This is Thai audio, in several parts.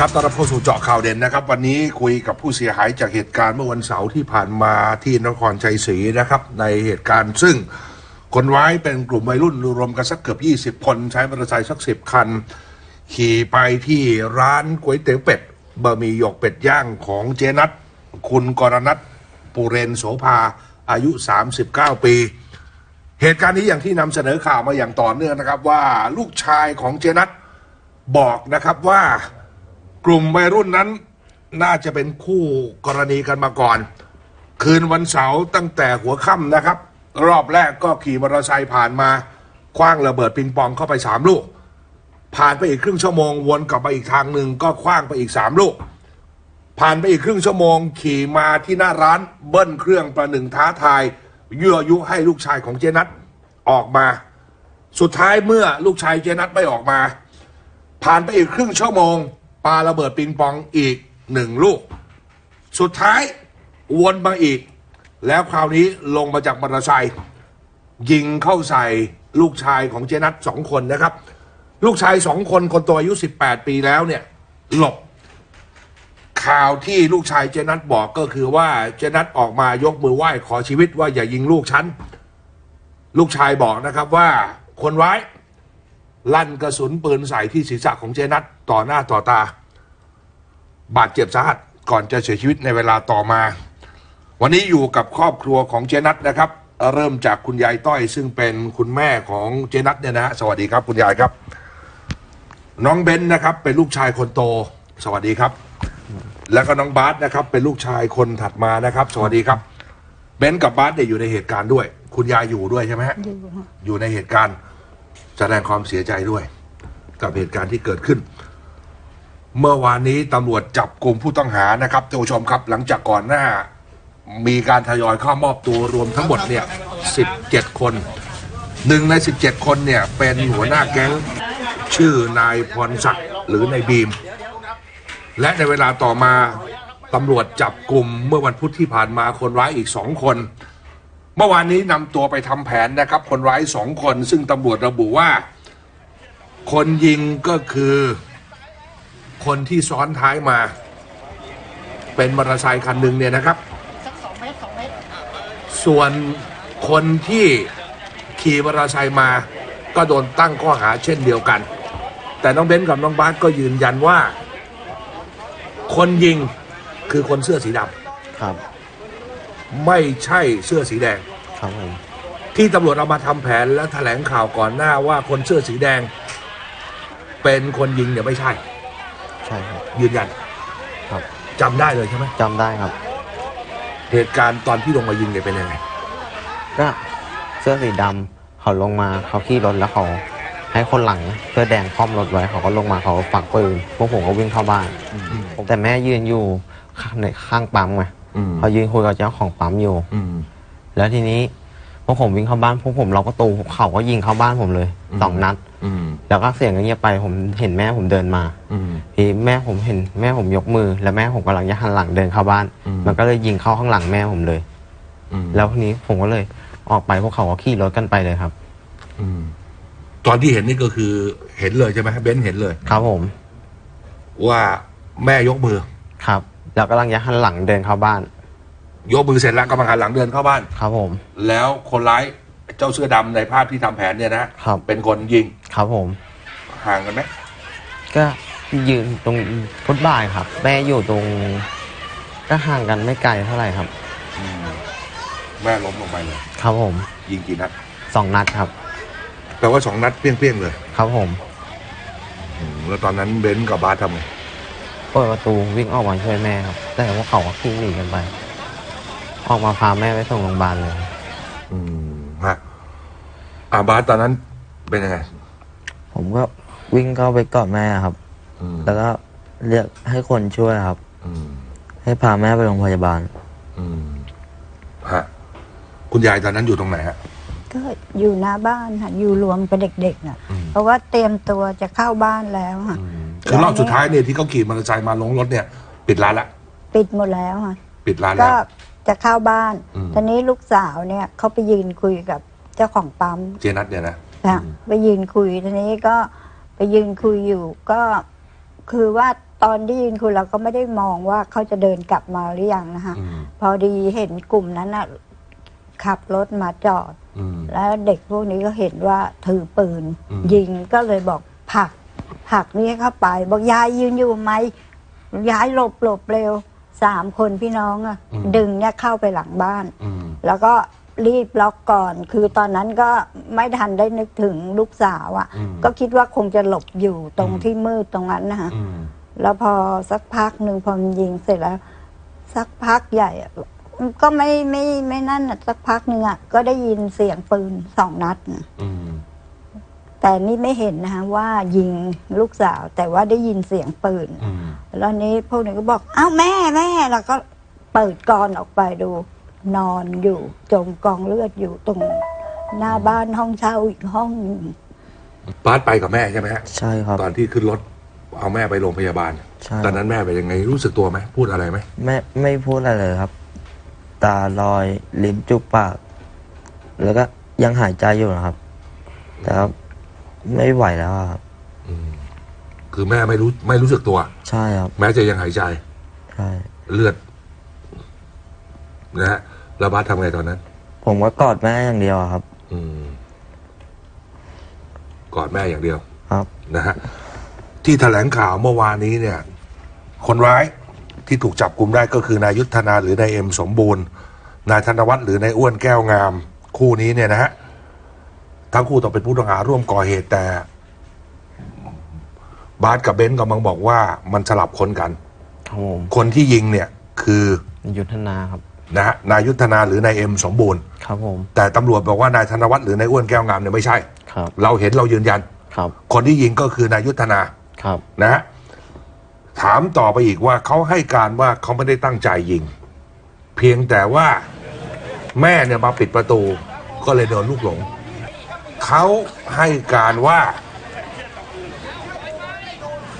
ีครับตอนรับเข้าสู่เจาะข่าวเด่นนะครับ วันนี้คุยกับผู้เสียหายจากเหตุการณ์เมื่อวันเสาร์ที่ผ่านมาที่นครชัยศรีนะครับ ในเหตุการณ์ซึ่งคนร้ายเป็นกลุ่มวัยรุ่นรวมกันสักเกือบ 20 คน ใช้มอเตอร์ไซค์สักสิบคัน ขี่ไปที่ร้านก๋วยเตี๋ยวเป็ดบะหมี่หยกเป็ดย่างของเจนัทคุณกรณัทปุเรนโสภาอายุ 39 ปี เหตุการณ์นี้อย่างที่นำเสนอข่าวมาอย่างต่อเนื่องนะครับ ว่าลูกชายของเจนัทบอกนะครับว่า กลุ่มวัยรุ่นนั้น น่าจะเป็นคู่กรณีกันมาก่อน คืนวันเสาร์ตั้งแต่หัวค่ำนะครับ รอบแรกก็ขี่มอเตอร์ไซค์ผ่านมาคว้างระเบิดปิงปองเข้าไปสามลูก ผ่านไปอีกครึ่งชั่วโมงวนกลับมาอีกทางหนึ่งก็คว้างไปอีกสามลูก ผ่านไปอีกครึ่งชั่วโมง ขี่มาที่หน้าร้านเบิ้ลเครื่องประหนึ่งท้าทายยั่วยุให้ลูกชายของเจนัทออกมา สุดท้ายเมื่อลูกชายเจนัทไม่ออกมา ผ่านไปอีกครึ่งชั่วโมง ปาระเบิดปิงปองอีกหนึ่งลูก สุดท้ายวนมาอีก แล้วคราวนี้ลงมาจากมอเตอร์ไซค์ยิงเข้าใส่ลูกชายของเจนัทสองคนนะครับ ลูกชายสองคนคนโตอายุ 18 ปีแล้วเนี่ย หลบ ข่าวที่ลูกชายเจนัทบอกก็คือว่าเจนัทออกมายกมือไหว้ขอชีวิตว่าอย่ายิงลูกฉัน ลูกชายบอกนะครับว่าคนร้าย ลั่นกระสุนปืนใส่ที่ศีรษะของเจนัทต่อหน้าต่อตา บาดเจ็บสาหัสก่อนจะเสียชีวิตในเวลาต่อมา วันนี้อยู่กับครอบครัวของเจนัทนะครับ เริ่มจากคุณยายต้อยซึ่งเป็นคุณแม่ของเจนัทเนี่ยนะฮะสวัสดีครับคุณยายครับ น้องเบนนะครับ เป็นลูกชายคนโต สวัสดีครับ แล้วก็น้องบาสนะครับ เป็นลูกชายคนถัดมานะครับ สวัสดีครับเบนกับบาสเนี่ยอยู่ในเหตุการณ์ด้วย คุณยายอยู่ด้วยใช่ไหมฮะอยู่ค่ะอยู่ในเหตุการณ์ แสดงความเสียใจด้วย กับเหตุการณ์ที่เกิดขึ้น เมื่อวานนี้ตำรวจจับกลุ่มผู้ต้องหานะครับท่านผู้ชมครับหลังจากก่อนหน้า มีการทยอยเข้ามอบตัวรวมทั้งหมดเนี่ย17 คนหนึ่งใน 17 คนเนี่ยเป็นหัวหน้าแก๊งชื่อนายพรศักดิ์หรือนายบีม และในเวลาต่อมาตำรวจจับกลุ่มเมื่อวันพุธที่ผ่านมาคนร้ายอีกสองคน มื่อวานนี้นำตัวไปทำแผนนะครับ คนร้ายสองคน ซึ่งตำรวจระบุว่า คนยิงก็คือ คนที่ซ้อนท้ายมา เป็นมอเตอร์ไซค์คันหนึ่งเนี่ยนะครับ ส่วนคนที่ขี่มอเตอร์ไซค์มา ก็โดนตั้งข้อหาเช่นเดียวกัน แต่น้องเบนซ์กับน้องบาสก็ยืนยันว่า คนยิงคือคนเสื้อสีดครับำไม่ใช่เสื้อสีแดง ครับผมที่ตำรวจเอามาทำแผนและแถลงข่าวก่อนหน้าว่าคนเสื้อสีแดง เป็นคนยิงเนี่ยไม่ใช่ ใช่ครับ ยืนยันครับ จำได้เลยใช่ไหมจำได้ครับ เหตุการณ์ตอนที่ลงมายิงเนี่ยเป็นยังไง ก็เสื้อสีดำเขาลงมาเขาขี่รถแล้วเขาให้คนหลังเสื้อแดงคล่อมรถไว้เขาก็ลงมาเขาก็ฝักปืนพวกผมก็วิ่งเข้าบ้าน แต่แม่ยืนอยู่ข้างในข้างปั๊มไงอืมเขายืนคุยกับเจ้าของปั๊มอยู่ อืม แล้วทีนี้พวกผมวิ่งเข้าบ้านพวกผมเราก็ตูเขาก็ยิงเข้าบ้านผมเลยอืมสองนัด อืม แล้วก็เสียงก็เงียบไปผมเห็นแม่ผมเดินมาอืม ทีแม่ผมเห็นแม่ผมยกมือ แล้วแม่ผมกำลังจะหันหลังเดินเข้าบ้าน อืม มันก็เลยยิงเข้าข้างหลังแม่ผมเลย อืมแล้วทีนี้ผมก็เลยออกไปพวกเขาก็ขี่รถกันไปเลยครับ อืมตอนที่เห็นนี่ก็คือเห็นเลยใช่ไหมเบนซ์เห็นเลย ครับผมว่าแม่ยกมือ ครับ แล้วกำลังจะหันหลังเดินเข้าบ้าน ยกมือเสร็จแล้วกำลังหันหลังเดินเข้าบ้าน ครับผม แล้วคนร้ายเจ้าเสื้อดำในภาพที่ทำแผนเนี่ยนะครับ เป็นคนยิงครับผม ห่างกันไหมก็ยืนตรงฟุตบาทครับ แม่อยู่ตรง ก็ห่างกันไม่ไกลเท่าไหร่ครับ อืมแม่ล้มลงไปเลย ครับผมยิงกี่นัดสองนัดครับ แปลว่าสองนัดเปรี้ยงๆเลยครับผม อืมแล้วตอนนั้นเบนซ์กับบาสทำไงเปิดประตูวิ่งออกมาช่วยแม่ครับ แต่ว่าเขาก็ขี่หนีกันไป ออกมาพาแม่ไปส่งโรงพยาบาลเลย อืมฮะอาบาสตอนนั้นเป็นยังไง ผมก็วิ่งเข้าไปกอดแม่ครับ อืมแล้วก็เรียกให้คนช่วยครับ อืมให้พาแม่ไปโรงพยาบาล อืมฮะคุณยายตอนนั้นอยู่ตรงไหนฮะ ก็อยู่หน้าบ้านค่ะอยู่รวมเป็นเด็กๆน่ะ อืม เพราะว่าเตรียมตัวจะเข้าบ้านแล้วค่ะ คือรอบสุดท้ายเนี่ยที่เขาขี่มอเตอร์ไซค์มาลงรถเนี่ย ปิดร้านละ ปิดหมดแล้วค่ะ ปิดร้านก็แล้ว จะเข้าบ้าน อืม ตอนนี้ลูกสาวเนี่ยเขาไปยืนคุยกับเจ้าของปั๊ม เจนัทเนี่ยนะ ค่ะอืม ไปยืนคุยทีนี้ก็ไปยืนคุยอยู่ก็คือว่าตอนที่ยืนคุยเราก็ไม่ได้มองว่าเขาจะเดินกลับมาหรือยังนะคะอืมพอดีเห็นกลุ่มนั้นน่ะขับรถมาจอด อืม แล้วเด็กพวกนี้ก็เห็นว่าถือปืน อืม ยิงก็เลยบอกผลักผลักนี่เข้าไป บอกยายยืนอยู่ไหมยายหลบหลบเร็ว สามคนพี่น้องอะดึงเนี่ยเข้าไปหลังบ้าน อืม แล้วก็รีบล็อกก่อน คือตอนนั้นก็ไม่ทันได้นึกถึงลูกสาวอะ่ะ อืมก็คิดว่าคงจะหลบอยู่ตรงอืม ที่มืดตรงนั้นนะคะ อืม แล้วพอสักพักหนึ่งพอมันยิงเสร็จแล้ว สักพักใหญ่อะก็ไม่ไม่ไม่นั่นอะสักพักหนึ่งอะก็ได้ยินเสียงปืนสองนัดน่ะอืม แต่นี่ไม่เห็นนะคะว่ายิงลูกสาว แต่ว่าได้ยินเสียงปืน อืมแล้วนี้พวกนี้ก็บอกอ้าวแม่แม่แล้วก็เปิดกรอนออกไปดู นอนอยู่จมกองเลือดอยู่ตรงหน้าบ้านห้องเช่าอีกห้องหนึ่งบาสไปกับแม่ใช่ไหมฮะใช่ครับ ตอนที่ขึ้นรถเอาแม่ไปโรงพยาบาล ใช่ตอนนั้นแม่เป็นยังไงรู้สึกตัวไหมพูดอะไรไหมไม่ไม่พูดอะไรเลยครับ ตาลอยลิ้นจุกปาก แล้วก็ยังหายใจอยู่นะครับ แต่ว่า ไม่ไหวแล้วอะครับอืมคือแม่ไม่รู้ไม่รู้สึกตัว ใช่ครับแม้จะยังหายใจใช่เลือดนะฮะแล้วบาสทำไงตอนนั้น ผมก็กอดแม่อย่างเดียวอะครับ อืมกอดแม่อย่างเดียว ครับ นะฮะที่แถลงข่าวเมื่อวานนี้เนี่ย คนร้ายที่ถูกจับกลุ่มได้ก็คือนายยุทธนาหรือนายเอ็มสมบูรณ์ นายธนวัฒน์หรือนายอ้วนแก้วงาม คู่นี้เนี่ยนะฮะ ทั้งคู่ต้องเป็นผู้ต้องหาร่วมก่อเหตุแต่ บาสกับเบนซ์กำลังบอกว่ามันสลับคนกัน ครับผมคนที่ยิงเนี่ยคือยุทธนาครับ นะฮะนายยุทธนาหรือนายเอ็มสมบูรณ์ ครับผม แต่ตำรวจบอกว่านายธนวัฒน์หรือนายอ้วนแก้วงามเนี่ยไม่ใช่ ครับ เราเห็นเรายืนยัน ครับ คนที่ยิงก็คือนายยุทธนา ครับ นะฮะถามต่อไปอีกว่าเขาให้การว่าเขาไม่ได้ตั้งใจยิง เพียงแต่ว่าแม่เนี่ยมาปิดประตูก็เลยโดนลูกหลง เขาให้การว่า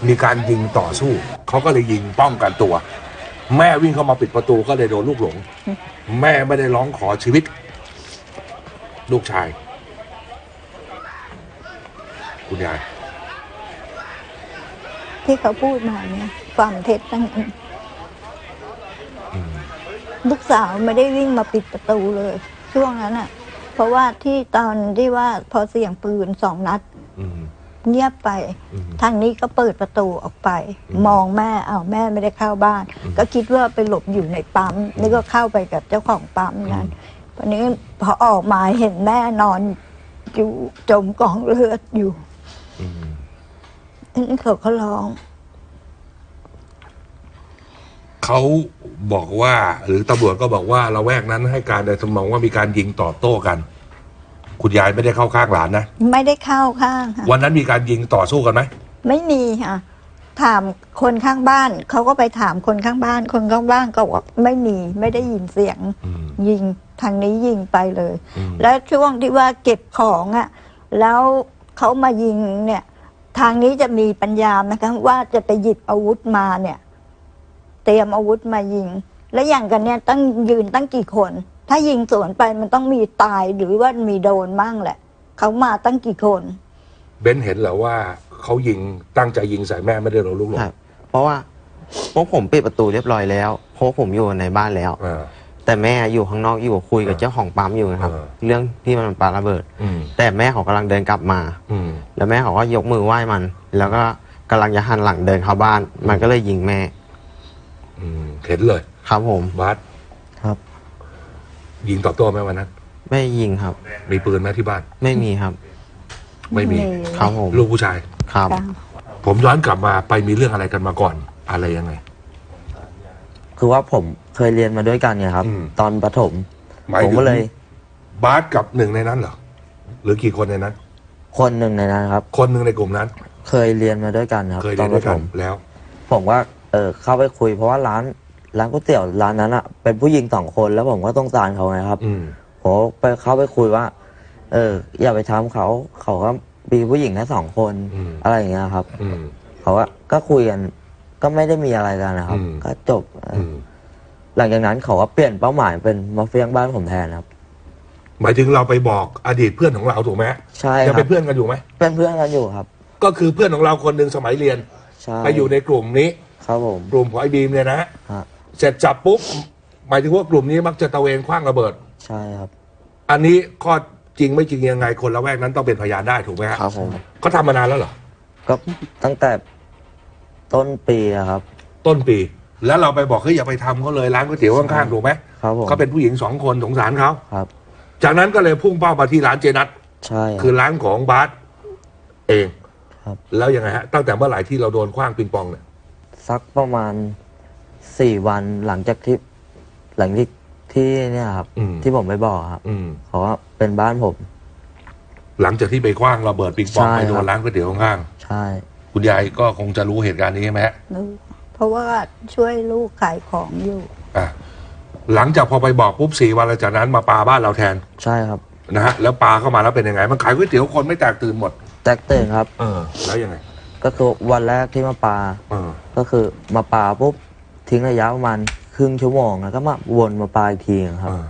มีการยิงต่อสู้ เขาก็เลยยิงป้องกันตัว แม่วิ่งเข้ามาปิดประตูก็เลยโดนลูกหลง แม่ไม่ได้ร้องขอชีวิต ลูกชาย คุณยาย ที่เขาพูดมาเนี่ยความเท็จทั้งนั้นลูกสาวไม่ได้วิ่งมาปิดประตูเลย ช่วงนั้นอะเพ ราะว่าที่ตอนที่ว่าพอเสียงปืนสองนัดอืม เงียบไป อืม ทางนี้ก็เปิดประตูออกไปอืมมองแม่เอาวแม่ไม่ได้เข้าบ้านอืมก็คิดว่าไปหลบอยู่ในปั๊มนี่ก็เข้าไปกับเจ้าของปั๊มนั้นวันนี้พอออกมาเห็นแม่นอนอยู่จมกองเลือดอยู่อืมนี่เขาก็ร้อง เขาบอกว่า หรือตำรวจก็บอกว่าเราแวกนั้นให้การในสมองว่ามีการยิงตอบโต้กัน คุณยายไม่ได้เข้าข้างหลานนะ ไม่ได้เข้าข้างค่ะวันนั้นมีการยิงต่อสู้กันไหมไม่มีค่ะ ถามคนข้างบ้าน เขาก็ไปถามคนข้างบ้าน คนข้างบ้านก็บอกว่าไม่มีไม่ได้ยินเสียง อืม ยิงทางนี้ยิงไปเลย อืม แล้วช่วงที่ว่าเก็บของอะ่ะ แล้วเขามายิงเนี่ย ทางนี้จะมีปัญญานะคะว่าจะไปหยิบอาวุธมาเนี่ย เตรียมอาวุธมายิง และอย่างกันเนี่ยตั้งยืนตั้งกี่คน ถ้ายิงสวนไปมันต้องมีตายหรือว่ามีโดนมั่งแหละ เขามาตั้งกี่คน เบนเห็นเหรอว่าเขายิงตั้งใจยิงใส่แม่ไม่ได้โดนลูกหลงครับเพราะว่าพวกผมปิดประตูเรียบร้อยแล้วเพราะผมอยู่ในบ้านแล้ว อ่า แต่แม่อยู่ข้างนอกอยู่คุยกับอ่าเจ้าของปั๊มอยู่นะครับอ่าเรื่องที่มันปาระเบิด อืมแต่แม่เขากำลังเดินกลับมา อืมแล้วแม่เขาก็ยกมือไหว้มัน แล้วก็กำลังจะหันหลังเดินเข้าบ้าน มันก็เลยยิงแม่ อืมเห็นเลย ครับผม บาสครับ ยิงตอบโต้ไหมวันนั้น ไม่ยิงครับ มีปืนไหมที่บ้าน ไม่มีครับ ไม่มี ครับผมลูกผู้ชาย ครับค่ะผมย้อนกลับมาไปมีเรื่องอะไรกันมาก่อน อะไรยังไง คือว่าผมเคยเรียนมาด้วยกันไงครับ อืมตอนประถม หมายผมถึงก็เลย บาสกับหนึ่งในนั้นเหรอ หรือกี่คนในนั้น คนหนึ่งในนั้นครับ คนหนึ่งในกลุ่มนั้น เคยเรียนมาด้วยกันครับเคยตเรีอยนนปด้วยระถกันม แล้ว ผมว่าเออเข้าไปคุยเพราะว่าร้าน ร้านก๋วยเตี๋ยวร้านนั้นอะเป็นผู้หญิงสองคนแล้วผมก็ต้องการเขาไงครับอืม ผมไปเข้าไปคุยว่า เออ อย่าไปทำเขา เขาก็มีผู้หญิงแค่สองคนอืม อะไรอย่างเงี้ยครับ อืม เขาว่าก็คุยกัน ก็ไม่ได้มีอะไรกันนะครับ อืม ก็จบ อืมหลังจากนั้นเขาก็เปลี่ยนเป้าหมายเป็นมาเฟียงบ้านผมแทนครับ หมายถึงเราไปบอกอดีตเพื่อนของเราถูกไหมใช่ยังครัเป็บนเพื่อนกันอยู่ไหมเป็นเพื่อนกันอยู่ครับ ก็คือเพื่อนของเราคนหนึ่งสมัยเรียน ใช่ไปอยู่ในกลุ่มนี้ ครับผม กลุ่มของไอ้บีมเนี่ยนะฮะ เสร็จจับปุ๊บหมายถึงว่ากลุ่มนี้มักจะตระเวนคว้างระเบิด ใช่ครับ อันนี้ข้อจริงไม่จริงยังไงคนละแวกนั้นต้องเป็นพยานได้ถูกไหมฮะครับผมเขาทำมานานแล้วเหรอก็ตั้งแต่ต้นปีอะครับ ต้นปี แล้วเราไปบอกเฮ้ยอย่าไปทำเขาเลยร้านก๋วยเตี๋ยวข้างๆถูกไหมครับผมเขาเป็นผู้หญิงสองคนสงสารเขาครับ จากนั้นก็เลยพุ่งเป้ามาที่ร้านเจนัทใช่คคือรับร้านของบาสเอง ครับ แล้วยังไงฮะตั้งแต่เมื่อไหร่ที่เราโดนคว้างปิงปองเนี่ย สักประมาณ สี่วันหลังจากที่หลังที่ที่เนี่ยครับ อืม ที่ผมไปบอกครับอืม เขาว่าเป็นบ้านผม หลังจากที่ไปคว้างระเบิดปิงปองใช่ไปโดครันบร้านก๋วยเตี๋ยวข้างใช่ ๆคุณยายก็คงจะรู้เหตุการณ์นี้ใช่ไหมฮะรู้เพราะว่าช่วยลูกขายของอยู่ อะหลังจากพอไปบอกปุ๊บสี่วันหลังจากนั้นมาปาบ้านเราแทนใช่ครับ นะฮะแล้วปาเข้ามาแล้วเป็นยังไง มันขายก๋วยเตี๋ยวคนไม่แตกตื่นหมด แตกตื่นครับ เออ แล้วยังไง ก็คือวันแรกที่มาปา เออ ก็คือมาปาปุ๊บ ทิ้งระยะประมาณครึ่งชั่วโมงแล้วก็มาวนมาปาอีกทีคเอรับอ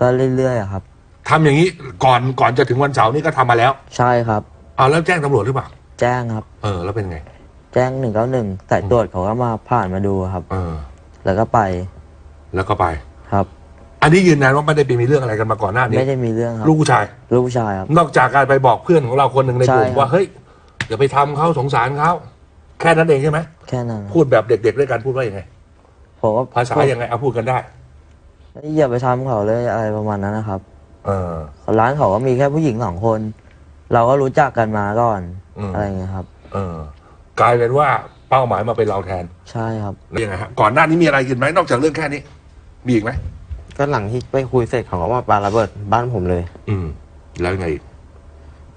ก็เรื่อยๆอะครับทำอย่างนี้ก่อนก่อนจะถึงวันเสาร์นี่ก็ทำมาแล้ว ใช่ครับเอาแล้วแจ้งตำรวจหรือเปล่า แจ้งครับ เออ แล้วเป็นไง แจ้งหนึ่งเก้าหนึ่งสายตรวจเขาก็มาผ่านมาดูครับ เออ แล้วก็ไป แล้วก็ไปครับ อันนี้ยืนยันว่าไม่ได้ไปมีเรื่องอะไรกันมาก่อนหน้านี้ไม่ได้มีเรื่องครับลูกผู้ชายลูกผู้ชายครับนอกจากการไปบอกเพื่อนของเราคนหนึ่งในกลุ่มใช่ครับว่าเฮ้ยอย่าไปทำเขาสงสารเขาแค่นั้นเองใช่ไหมแค่นั้นครับพูดแบบเด็กๆด้วยกันพูดว่ายังไง ผมก็ภาษายังไงเอาพูดกันได้อย่าไปทำเขาเลยอะไรประมาณนั้นนะครับ เออร้านเขาก็มีแค่ผู้หญิงสองคน เราก็รู้จักกันมาก่อนอืมอะไรอย่างเงี้ยครับ เออกลายเป็นว่าเป้าหมายมาเป็นเราแทน ใช่ครับแล้วยังไงฮะก่อนหน้านี้มีอะไรกินไหมนอกจากเรื่องแค่นี้ มีอีกไหมก็หลังที่ไปคุยเสร็จเขาก็มาปาระเบิดบ้านผมเลย อืม แล้วยังไงอีก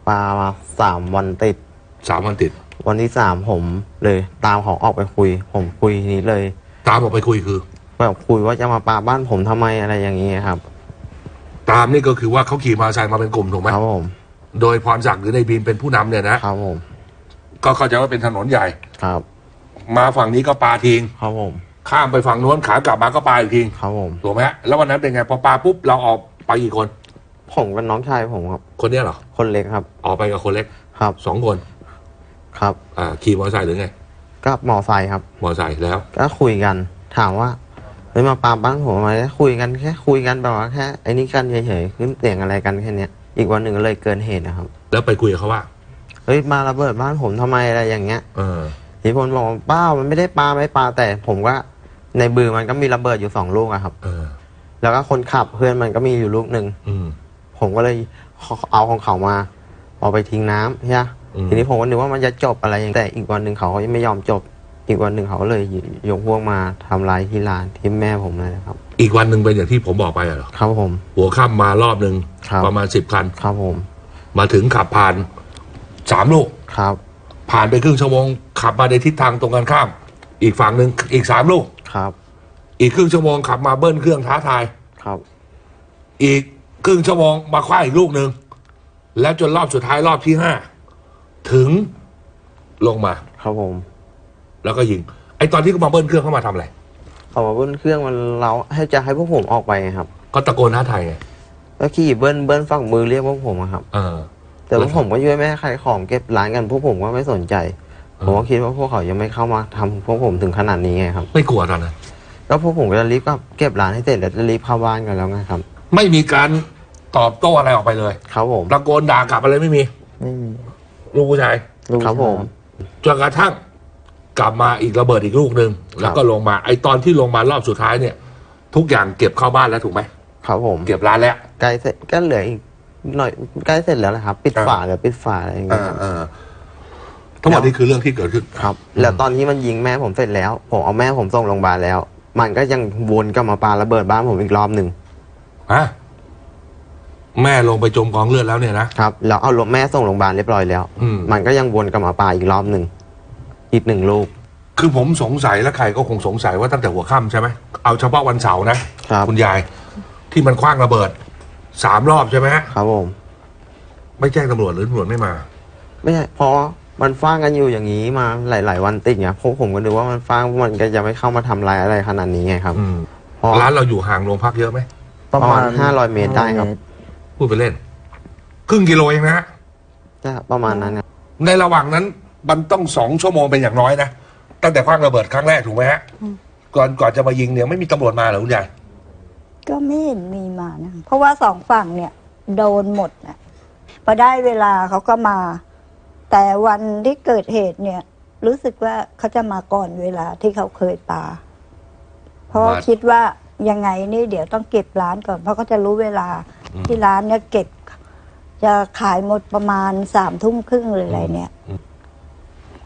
ปามาสามวันติดสามวันติด วันที่สามผมเลย ตามเขาออกไปคุย ผมคุยนี้เลย ตามออกไปคุยคือ แบบคุยว่าจะมาปาบ้านผมทำไมอะไรอย่างนี้ครับตามนี่ก็คือว่าเขาขี่มอเตอร์ไซค์มาเป็นกลุ่มถูกไหมครับผมโดยพรศักดิ์หรือในบีมเป็นผู้นำเนี่ยนะครับผมก็เข้าใจว่าเป็นถนนใหญ่ ครับมาฝั่งนี้ก็ปาทิ้งครับผมข้ามไปฝั่งโน้นขากลับมาก็ปาอีกทิ้งครับผมถูกไหมฮะแล้ววันนั้นเป็นไงพอปาปุ๊บเราออกไปกี่คน ผมกับน้องชายผมครับ คนเนี้ยเหรอคนเล็กครับ ออกไปกับคนเล็กครับสองคนครับ อ่าขี่มอเตอร์ไซค์หรือไง ก็มอไซค์ครับ มอเตอร์ไซค์แล้ว ก็คุยกันถามว่าเฮ้ยมาปาบ้านผมทำไมก็คุยกันแค่คุยกันแบบว่าแค่ไอ้นี่กันเฉยๆขึ้นเสียงอะไรกันแค่เนี้ยอีกวันหนึ่งก็เลยเกินเหตุนะครับ แล้วไปคุยกับเขาว่าเฮ้ยมาระเบิดบ้านผมทำไมอะไรอย่างเงี้ยเออทีพลบอกว่าเป้ามันไม่ได้ปาไม่ปาแต่ผมก็ในบือมันก็มีระเบิดอยู่สองลูกอะครับ เออ แล้วก็คนขับเพื่อนมันก็มีอยู่ลูกหนึ่งอืมผมก็เลยเอาของเขามาเอาไปทิ้งน้ำใช่ไหมอืม ทีนี้ผมก็นึกว่ามันจะจบอะไรอย่างแต่อีกวันหนึ่งเขาก็ยังไม่ยอมจบ อีกวันหนึ่งเขาก็เลยยกพวกมาทำลายที่ร้านที่แม่ผมเลยนะครับ อีกวันหนึ่งเป็นอย่างที่ผมบอกไปอะเหรอครับผม หัวค่ำมารอบหนึ่งครับประมาณสิบคัน ครับผม มาถึงขับผ่านสามลูกครับ ผ่านไปครึ่งชั่วโมงขับมาในทิศทางตรงกันข้าม อีกฝั่งหนึ่งอีกสามลูกครับ อีกครึ่งชั่วโมงขับมาเบิ้ลเครื่องท้าทายครับ อีกครึ่งชั่วโมงมาคว้าอีกลูกหนึ่งแล้วจนรอบสุดท้ายรอบที่ห้า ถึงลงมา ครับผม แล้วก็ยิง ไอตอนที่เขามาเบิ้ลเครื่องเข้ามาทำอะไรเขามาเบิ้ลเครื่องมันเราให้จะให้พวกผมออกไปไงครับ ก็ตะโกนท้าทายไงแล้วขี่เบิ้ลเบิ้ลฝั่งมือเรียกพวกผมอะครับ เออ แต่พวกผมก็ช่วยแม่ขายของเก็บร้านกันพวกผมก็ไม่สนใจ ผมก็คิดว่าพวกเขายังไม่เข้ามาทำพวกผมถึงขนาดนี้ไงครับ ไม่กลัวตอนนั้นก็พวกผมก็จะรีบก็เก็บร้านให้เสร็จแล้วจะรีบเข้าบ้านกันแล้วไงครับ ไม่มีการตอบโต้อะไรออกไปเลย ครับผมตะโกนด่ากลับอะไรไม่มี ไม่มี ลูกผู้ชายลูกครับผม จนกระทั่งกลับมาอีกระเบิดอีกลูกหนึ่งแล้วก็ลงมา ไอตอนที่ลงมารอบสุดท้ายเนี่ย ทุกอย่างเก็บเข้าบ้านแล้วถูกไหมครับผมเก็บร้านแล้วใกล้เสร็จก็เหลืออีกหน่อยใกล้เสร็จแล้วนะครับ ปิดอ่าฝาเหลือปิดฝาอะไรอย่างเอเงี้ยอครับเออทั้งหมดนี้คือเรื่องที่เกิดขึ้น ครับ แล้วตอนที่มันยิงแม่ผมเสร็จแล้ว ผมเอาแม่ผมส่งโรงพยาบาลแล้ว มันก็ยังวนกลับมาปาระเบิดบ้านผมอีกรอบหนึ่ง ฮะ แม่ลงไปจมกองเลือดแล้วเนี่ยนะ ครับแล้วเอารถแม่ส่งโรงพยาบาลเรียบร้อยแล้ว อืม มันก็ยังวนกลับมาปาอีกรอบหนึ่งอีกหนึ่งลูก คือผมสงสัยและใครก็คงสงสัยว่าตั้งแต่หัวค่ำใช่ไหมเอาเฉพาะวันเสาร์นะครับ ณยายที่มันคว้างระเบิดสามรอบใช่ไหมฮะครับผม ไม่แจ้งตำรวจหรือตำรวจไม่มา ไม่ใช่เพราะมันฟ้างกันอยู่อย่างนี้มาหลาย ๆ วันติดไงพวกผมก็ดูว่ามันฟ้างมันก็จะไม่เข้ามาทำลายอะไรขนาดนี้ไงครับอืมเพราะร้านเราอยู่ห่างโรงพักเยอะไหมประมาณ 500 เมตรได้ครับ พูดไปเล่น ครึ่งกิโลเองนะฮะจะประมาณนั้นครับในระหว่างนั้นมันต้องสองชั่วโมงเป็นอย่างน้อยนะ ตั้งแต่คว้างระเบิดครั้งแรกถูกไหมฮะก่อนก่อนจะมายิงเนี่ยไม่มีตำรวจมาเหรอคุณยายก็ไม่เห็นมีมานะเพราะว่าสองฝั่งเนี่ย โดนหมดนะพอได้เวลาเขาก็มา แต่วันที่เกิดเหตุเนี่ย รู้สึกว่าเขาจะมาก่อนเวลาที่เขาเคยปาเพราะมาคิดว่า ยังไงนี่เดี๋ยวต้องเก็บร้านก่อน เพราะเขาจะรู้เวลาที่ร้านเนี่ยเก็บ จะขายหมดประมาณสามทุ่มครึ่งหรืออะไรเนี่ย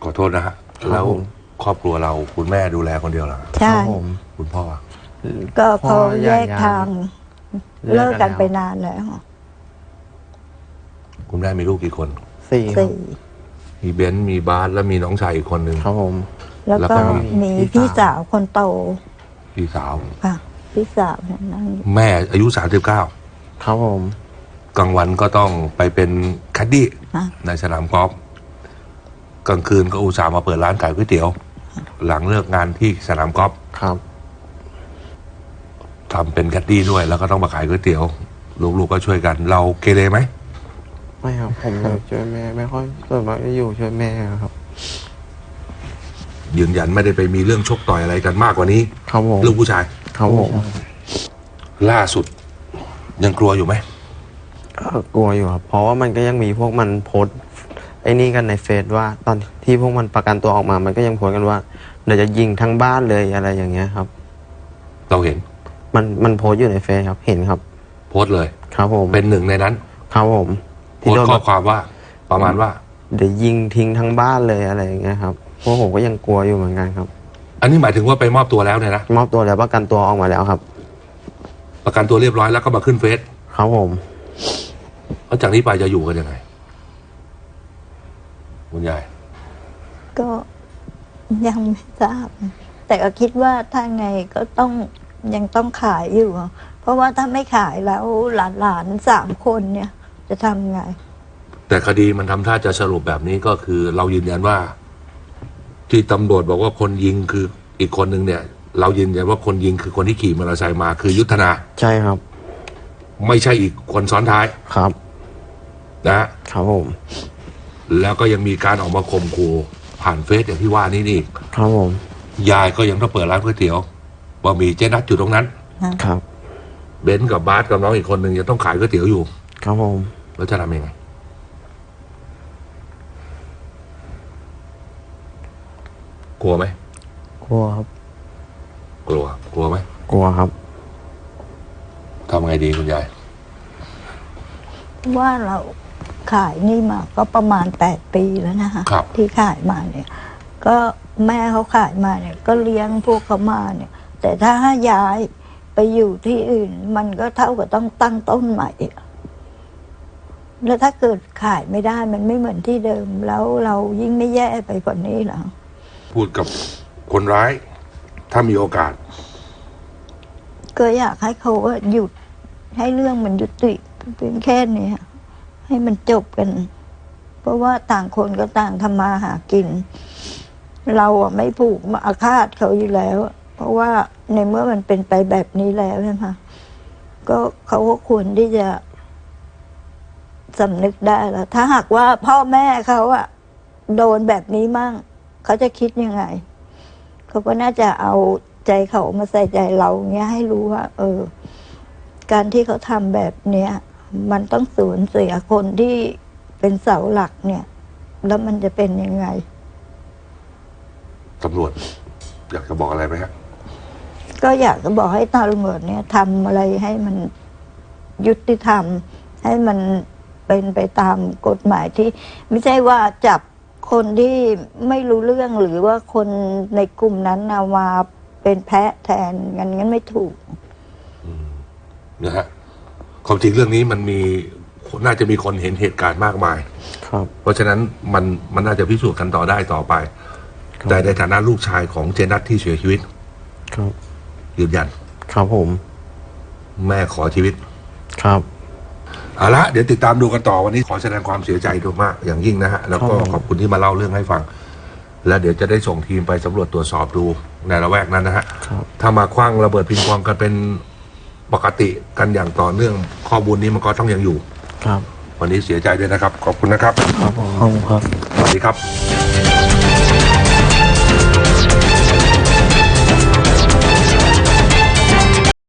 ขอโทษนะฮะครับแล้วผมครอบครัวเราคุณแม่ดูแลคนเดียวเหรอใช่ครับผมคุณพ่ออะก็เขาพ่อแยกย้ายทาง เลิเลิกกกักันนแล้วไปนานแล้ว คุณแม่มีลูกกี่คนสี่ครับสี่มีเบนซ์มีบาสแล้วมีน้องชายอีกคนหนึ่งครับผม แล้วแล้วก็ก็มีพี่พี่สาสาววคนโต พี่สาวค่ะ พี่สาวเนี่ยนั่งอยู่แม่อายุสามสิบเก้าครับผม กลางวันก็ต้องไปเป็นแคดดี้ค่ะ ในสนามกอล์ฟกลางคืนก็อุตส่าห์มาเปิดร้านขายก๋วยเตี๋ยว หลังเลิกงานที่สนามกอล์ฟครับ ทำเป็นแคดดี้ด้วย แล้วก็ต้องมาขายก๋วยเตี๋ยว ลูกๆก็ช่วยกัน เราเกเรไหม ไม่ครับ ผมอยู่ช่วยแม่ ไม่ค่อยส่วนมากจะอยู่ช่วยแม่ครับ ยืนยันไม่ได้ไปมีเรื่องชกต่อยอะไรกันมากกว่านี้ครับผมลูกผู้ชายครับผมล่าสุด ยังกลัวอยู่ไหมก็กลัวอยู่ครับ เพราะว่ามันก็ยังมีพวกมันโพสต์ไอ้นี่กันในเฟซว่า ตอนที่พวกมันประกันตัวออกมา มันก็ยังโพสต์กันว่าเดี๋ยวจะยิงทั้งบ้านเลยอะไรอย่างเงี้ยครับ เราเห็น มันมันโพสต์อยู่ในเฟซครับ เห็นครับ โพสต์เลย ครับผมเป็นหนึ่งในนั้น ครับผมโพที่สโดต์นข้อความว่า ประมาณว่า เดี๋ยวยิงทิ้งทั้งบ้านเลยอะไรอย่างเงี้ยครับ พวกผมก็ยังกลัวอยู่เหมือนกันครับ อันนี้หมายถึงว่าไปมอบตัวแล้วเนี่ยนะมอบตัวแล้วประกันตัวออกมาแล้วครับ ประกันตัวเรียบร้อยแล้วก็มาขึ้นเฟซครับผมแล้วจากนี้ไปจะอยู่กันยังไงคุณยายก็ยังไม่ทราบ แต่ก็คิดว่าถ้าไงก็ต้องยังต้องขายอยู่ เพราะว่าถ้าไม่ขายแล้วหลานๆสามคนเนี่ย จะทำไง แต่คดีมันทำท่าจะสรุปแบบนี้ก็คือเรายืนยันว่า ที่ตำรวจบอกว่าคนยิงคืออีกคนหนึ่งเนี่ย เรายืนยันว่าคนยิงคือคนที่ขี่มอเตอร์ไซค์มาคือยุทธนา ใช่ครับ ไม่ใช่อีกคนซ้อนท้ายครับ นะฮะครับผมแล้วก็ยังมีการออกมาข่มขู่ผ่านเฟซอย่างที่ว่านี่นี่อีกครับผมยายก็ยังต้องเปิดร้านก๋วยเตี๋ยวบะหมี่เจ๊นัดอยู่ตรงนั้น ครับเบนซ์กับบาสกับน้องอีกคนหนึ่งยังต้องขายก๋วยเตี๋ยวอยู่ ครับผมแล้วจะทำยังไง ลัวไหมกลัวครับ กลัว กลัวไหมกลัวครับทำไงดีคุณยาย ว่าเราขายนี่มาก็ประมาณแปดปีแล้วนะคะครับ ที่ขายมาเนี่ย ก็แม่เขาขายมาเนี่ย ก็เลี้ยงพวกเขามาเนี่ย แต่ถ้าย้ายไปอยู่ที่อื่น มันก็เท่ากับต้องตั้งต้นใหม่อะแล้วถ้าเกิดขายไม่ได้มันไม่เหมือนที่เดิม แล้วเรายิ่งไม่แย่ไปกว่านี้หรอ พูดกับคนร้าย ถ้ามีโอกาส ก็อยากให้เขาว่าหยุดให้เรื่องมันยุติเพียงแค่นี้ให้มันจบกัน เพราะว่าต่างคนก็ต่างทำมาหากิน เราอะไม่ผูกมาอาฆาตเขาอยู่แล้ว เพราะว่าในเมื่อมันเป็นไปแบบนี้แล้วใช่ไหมก็เขาก็ควรที่จะสำนึกได้แล้วถ้าหากว่าพ่อแม่เขาอะโดนแบบนี้มั่ง เขาจะคิดยังไง เขาก็น่าจะเอาใจเขามาใส่ใจเราเงี้ยให้รู้ว่า เออ การที่เขาทำแบบเนี้ยมันต้องสูญเสียคนที่เป็นเสาหลักเนี่ย แล้วมันจะเป็นยังไงตำรวจ อยากจะบอกอะไรไหมฮะก็อยากจะบอกให้ตำรวจเนี่ยทำอะไรให้มันยุติธรรม ให้มันเป็นไปตามกฎหมายที่ ไม่ใช่ว่าจับ คนที่ไม่รู้เรื่องหรือว่าคนในกลุ่มนั้นเอามาเป็นแพะแทนงั้นงั้นไม่ถูกนะฮะความจริงเรื่องนี้มันมีน่าจะมีคนเห็นเหตุการณ์มากมาย ครับ เพราะฉะนั้นมันมันน่าจะพิสูจน์กันต่อได้ต่อไป ครับ แต่ในฐานะลูกชายของเจนัทที่เสียชีวิต ครับยืนยัน ครับผม แม่ขอชีวิต ครับ เอาละเดี๋ยวติดตามดูกันต่อวันนี้ขอแสดงความเสียใจด้วยมาก อย่างยิ่งนะฮะแล้วก็ครับผมขอบคุณที่มาเล่าเรื่องให้ฟัง แล้วเดี๋ยวจะได้ส่งทีมไปสำรวจตรวจสอบดูในละแวกนั้นนะฮะครับถ้ามาคว้างระเบิดปิงปองกันเป็นปกติกันอย่างต่อเนื่องข้อมูลนี้มันก็ต้องยังอยู่ ครับ วันนี้เสียใจด้วยนะครับ ขอบคุณนะครับ ครับผมขอบคุณครับ สวัสดีครับ